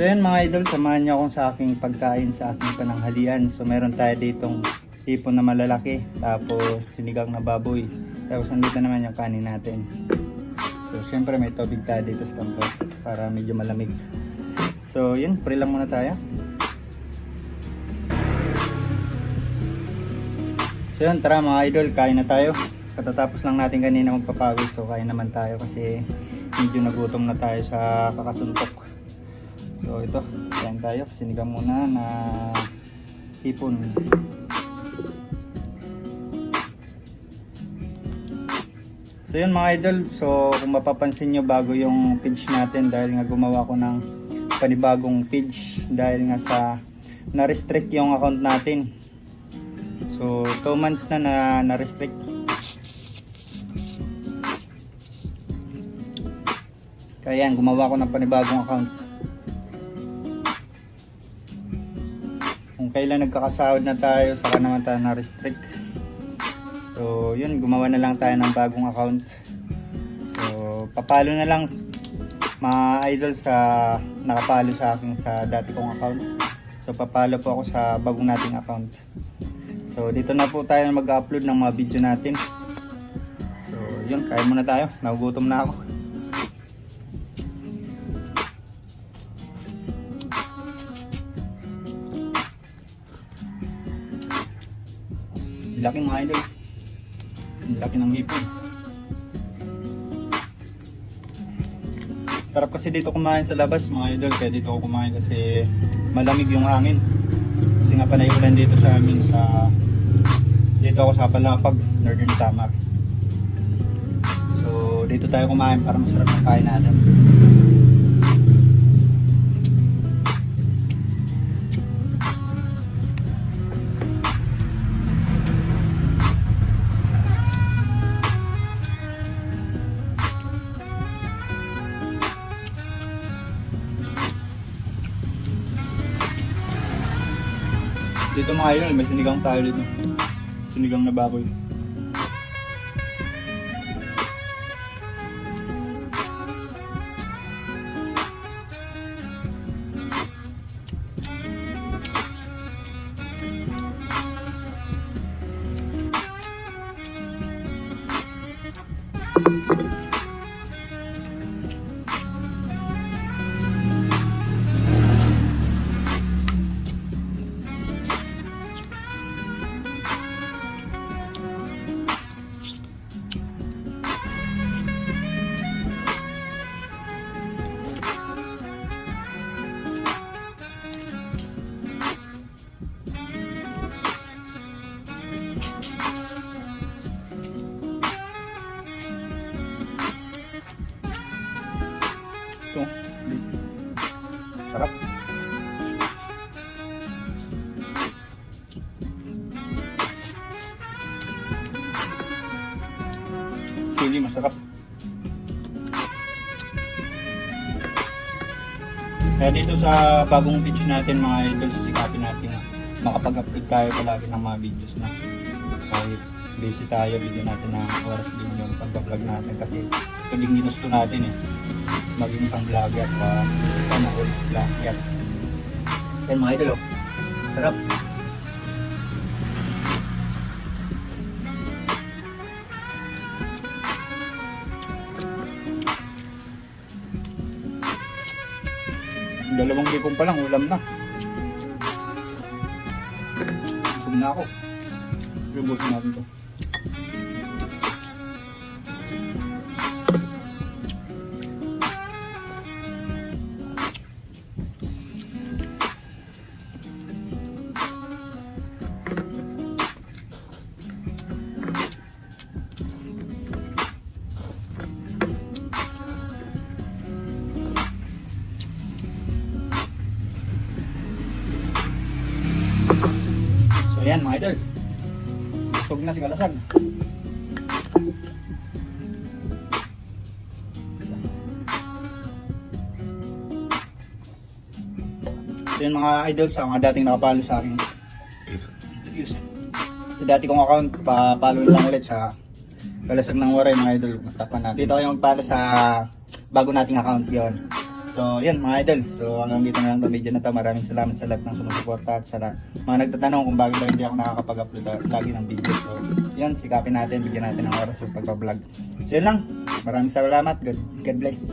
So yun mga idol, samahan niyo akong sa aking pagkain sa aking pananghalian. So meron tayo ditong hipon na malalaki, tapos sinigang na baboy. Tapos nandito naman yung kanin natin. So syempre may tubig tayo dito sa kanto para medyo malamig. So yun, pre lang muna tayo. So yun, tara mga idol, kain na tayo. Katatapos lang natin kanina magpapawid, so kain naman tayo kasi medyo nagutom na tayo sa kakasuntok. So ito, kain tayo. Sinigang muna na hipon. So yun mga idol, so kung mapapansin nyo bago yung page natin dahil nga gumawa ko ng panibagong page dahil nga sa na-restrict yung account natin. So 2 months na na na-restrict. Kaya yan, gumawa ko ng panibagong account. Kung kailan nagkakasahod na tayo, saka naman tayo na-restrict. So, yun, gumawa na lang tayo ng bagong account. So, papalo na lang mga idol sa nakapalo sa akin sa dati kong account. So, papalo po ako sa bagong nating account. So, dito na po tayo mag-upload ng mga video natin. So, yun, kain muna tayo. Nagugutom na ako. Laki mga idol. Laki ng hipon. Sarap kasi dito kumain sa labas mga idol. Kaya dito ako kumain kasi malamig yung hangin. Kasi nga panay ulan dito sa amin sa dito ako sa Palapag, Northern Samar. So dito tayo kumain para masarap ang kain natin. Dito mga idol, may sinigang tayo dito. Sinigang na baboy. Ito. Sarap. Chili masarap. Kaya dito sa bagong page natin mga idol, sisikapin natin na makapag-upload tayo palagi ng mga videos na kahit busy tayo, bigyan natin ng oras din yung pag-vlog natin kasi ito din ginusto natin eh maging isang vlogger pa. Ulit vlogger yan mga idol oh. Sarap. Dalawang likong pa lang ulam na. Busog ako. Lubusin natin to So yan mga idol. Busog na si Kalasag. So yun mga idol sa mga dating nakapalo sa akin. Excuse. Sa dati kong account, pa-follow lang ulit sa Kalasag ng Waray mga idol. Tapan natin. Dito kayo magpalo sa bago nating account yon. So, yun mga idol. So, hanggang dito na lang itong video na to. Maraming salamat sa lahat ng sumusuporta at sa lahat. mga nagtatanong kung bakit ba hindi ako nakakapag-upload lagi ng video. So, yun, sikapin natin, bigyan natin ng oras yung pagpa-vlog. So, yun lang. Maraming salamat. God, God bless.